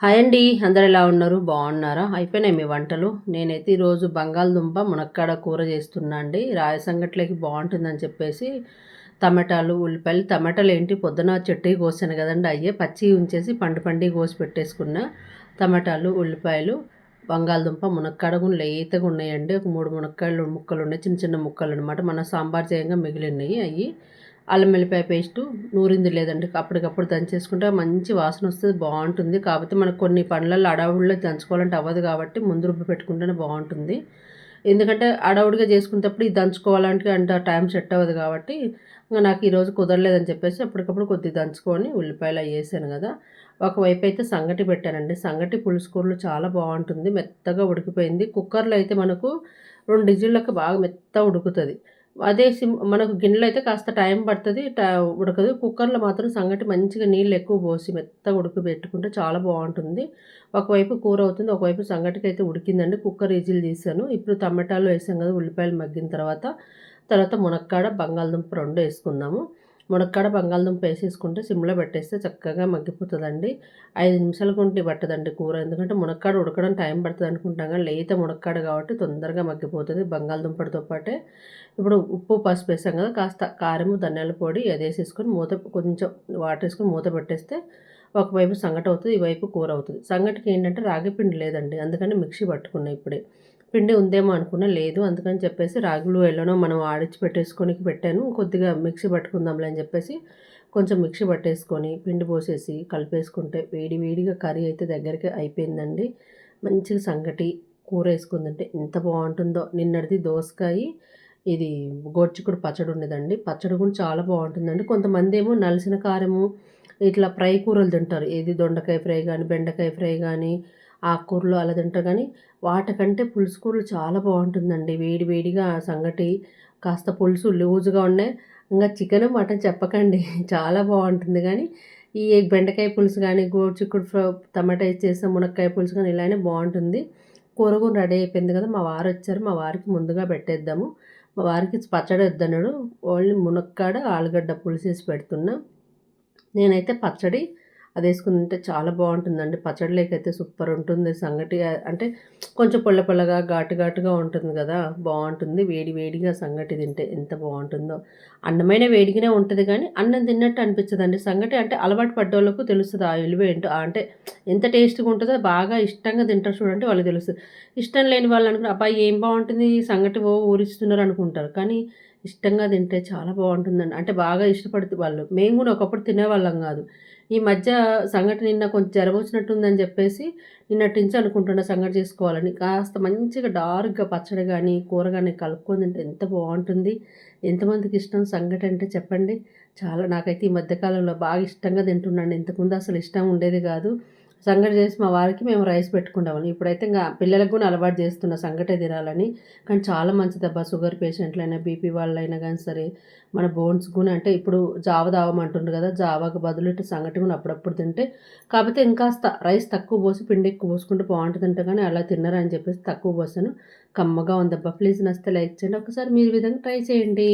Hi అండి. అందరు ఎలా ఉన్నారు? బాగున్నారా? అయిపోయినాయి మీ వంటలు? నేనైతే ఈరోజు బంగాళదుంప మునక్కాడ కూర చేస్తున్నా అండి. రాయసంగట్లకి బాగుంటుందని చెప్పేసి టమాటాలు ఉల్లిపాయలు. టమాటాలు ఏంటి? పొద్దున చెట్టు కోసాను కదండి. అయ్యే పచ్చి ఉంచేసి పండు పండి కోసి పెట్టేసుకున్న. టమాటాలు ఉల్లిపాయలు బంగాళదుంప మునక్కాడ కూడా లేతగా ఉన్నాయండి. ఒక మూడు మునక్కాయలు ముక్కలు ఉన్నాయి. చిన్న చిన్న ముక్కలు అనమాట మన సాంబార్ చేయంగా మిగిలినాయి అవి అల్లం వెల్లిపాయ పేస్టు నూరింది లేదండి. అప్పటికప్పుడు దంచేసుకుంటే మంచి వాసన వస్తుంది బాగుంటుంది. కాకపోతే మనకు కొన్ని పండ్లలో అడవుల్లో దంచుకోవాలంటే అవ్వదు కాబట్టి ముందు రుబ్బి పెట్టుకుంటేనే బాగుంటుంది. ఎందుకంటే అడవుడిగా చేసుకునేటప్పుడు ఇది దంచుకోవాలంటే అంత టైం సెట్ అవ్వదు కాబట్టి ఇంకా నాకు ఈరోజు కుదరలేదని చెప్పేసి అప్పటికప్పుడు కొద్దిగా దంచుకొని ఉల్లిపాయలు వేసాను కదా. ఒకవైపు అయితే సంగటి పెట్టానండి. సంగటి పులుసు కూరలు చాలా బాగుంటుంది. మెత్తగా ఉడికిపోయింది. కుక్కర్లో అయితే మనకు రెండు డిజిళ్ళకి బాగా మెత్త ఉడుకుతుంది. అదే సిమ్ మనకు గిన్నెలో అయితే కాస్త టైం పడుతుంది ఉడకదు. కుక్కర్లో మాత్రం సంగటి మంచిగా నీళ్ళు ఎక్కువ పోసి మెత్తగా ఉడక పెట్టుకుంటే చాలా బాగుంటుంది. ఒకవైపు కూర అవుతుంది ఒకవైపు సంగటికి అయితే ఉడికిందండి. కుక్కర్ ఈజీలు తీసాను. ఇప్పుడు టమాటాలు వేసాం కదా ఉల్లిపాయలు మగ్గిన తర్వాత తర్వాత మునక్కాడ బంగాళదుంప రెండు వేసుకుందాము. మునక్కాడ బంగాళదుంప వేసేసుకుంటే సిమ్లో పెట్టేస్తే చక్కగా మగ్గిపోతుందండి. ఐదు నిమిషాలకు కొంటే పట్టదండి కూర. ఎందుకంటే మునక్కాడ ఉడకడం టైం పడుతుంది అనుకుంటాం కానీ లేత మునక్కాడ కాబట్టి తొందరగా మగ్గిపోతుంది బంగాళదుంపడితో పాటే. ఇప్పుడు ఉప్పు పసుపు వేసాం కదా కాస్త కారము ధనియాల పొడి అది వేసేసుకొని మూత కొంచెం వాటర్ వేసుకొని మూత పెట్టేస్తే ఒకవైపు సంగటి అవుతుంది ఈ వైపు కూర అవుతుంది. సంగటికి ఏంటంటే రాగి పిండి లేదండి అందుకని మిక్సీ పట్టుకున్నాయి ఇప్పుడే. పిండి ఉందేమో అనుకున్నా లేదు అందుకని చెప్పేసి రాగులు ఎల్లనో మనం ఆడిచి పెట్టేసుకొని పెట్టాను. కొద్దిగా మిక్సీ పట్టుకుందాంలే అని చెప్పేసి కొంచెం మిక్సీ పట్టేసుకొని పిండి పోసేసి కలిపేసుకుంటే వేడి వేడిగా కర్రీ అయితే దగ్గరికి అయిపోయిందండి. మంచిగా సంగటి కూర వేసుకుందంటే ఎంత బాగుంటుందో. నిన్నటిది దోసకాయ ఇది గోడ్చిక్కుడు పచ్చడి ఉండేదండి. పచ్చడి కూడా చాలా బాగుంటుందండి. కొంతమంది ఏమో నలిసిన కారము ఇట్లా ఫ్రై కూరలు తింటారు. ఏది దొండకాయ ఫ్రై కానీ బెండకాయ ఫ్రై కానీ ఆకుకూరలు అలా తింటారు. కానీ వాటికంటే పులుసు కూరలు చాలా బాగుంటుందండి. వేడి వేడిగా సంగటి కాస్త పులుసు లూజుగా ఉన్నాయి. ఇంకా చికెన్ మటన్ చెప్పకండి. చాలా బాగుంటుంది. కానీ ఈ బెండకాయ పులుసు కానీ గోచిక్కుడు టమాటా చేసిన మునక్కాయ పులుసు కానీ ఇలానే బాగుంటుంది. కూర కూడా రెడీ అయిపోయింది కదా. మా వారు వచ్చారు. మా వారికి ముందుగా పెట్టేద్దాము. మా వారికి పచ్చడి వద్దన్నాడు. ఓన్లీ మునక్కాడ ఆలుగడ్డ పులుసు వేసి పెడుతున్నా. నేనైతే పచ్చడి అది వేసుకుని తింటే చాలా బాగుంటుందండి. పచ్చడిలోకైతే అయితే సూపర్ ఉంటుంది. సంగటి అంటే కొంచెం పొల్ల పొల్లగా ఘాటు ఘాటుగా ఉంటుంది కదా బాగుంటుంది. వేడి వేడిగా సంగటి తింటే ఎంత బాగుంటుందో. అన్నమైన వేడిగానే ఉంటుంది కానీ అన్నం తిన్నట్టు అనిపించదండి. సంగటి అంటే అలవాటు పడ్డోళ్ళకు తెలుస్తుంది ఆ విలువ ఏంటో. అంటే ఎంత టేస్ట్గా ఉంటుందో బాగా ఇష్టంగా తింటారు చూడండి వాళ్ళకి తెలుస్తుంది. ఇష్టం లేని వాళ్ళు అనుకున్నారు అబ్బాయి ఏం బాగుంటుంది? సంగటి ఓ ఊరిస్తున్నారు అనుకుంటారు కానీ ఇష్టంగా తింటే చాలా బాగుంటుందండి. అంటే బాగా ఇష్టపడుతూ వాళ్ళు మేము కూడా ఒకప్పుడు తినేవాళ్ళం కాదు. ఈ మధ్య సంగటి నిన్న కొంచెం జ్వరం వచ్చినట్టుందని చెప్పేసి నిన్నటి నుంచి అనుకుంటున్న సంగటి చేసుకోవాలని. కాస్త మంచిగా డార్క్గా పచ్చడి కానీ కూర కానీ కలుపుకొని తింటే ఎంత బాగుంటుంది. ఎంతమందికి ఇష్టం సంగటి అంటే చెప్పండి. చాలా నాకైతే ఈ మధ్యకాలంలో బాగా ఇష్టంగా తింటున్నాను. ఇంతకుముందు అసలు ఇష్టం ఉండేది కాదు. సంగటి చేసి మా వారికి మేము రైస్ పెట్టుకుంటామని. ఇప్పుడైతే ఇంకా పిల్లలకు కూడా అలవాటు చేస్తున్న సంగటే తినాలని. కానీ చాలా మంచిదబ్బా షుగర్ పేషెంట్లైనా బీపీ వాళ్ళైనా కానీ సరే మన బోన్స్ కూడా అంటే ఇప్పుడు జావ దావమంటుండ్రు కదా జావాకు బదులు ఇటు సంగటి కూడా అప్పుడప్పుడు తింటే కాకపోతే ఇంకాస్త రైస్ తక్కువ పోసి పిండి ఎక్కువ పోసుకుంటే బాగుంటుందంటే కానీ అలా తిన్నారని చెప్పేసి తక్కువ పోసాను. కమ్మగా ఉందబ్బా. ప్లీజ్ నస్తే లైక్ చేయండి. ఒకసారి మీరు విధంగా ట్రై చేయండి.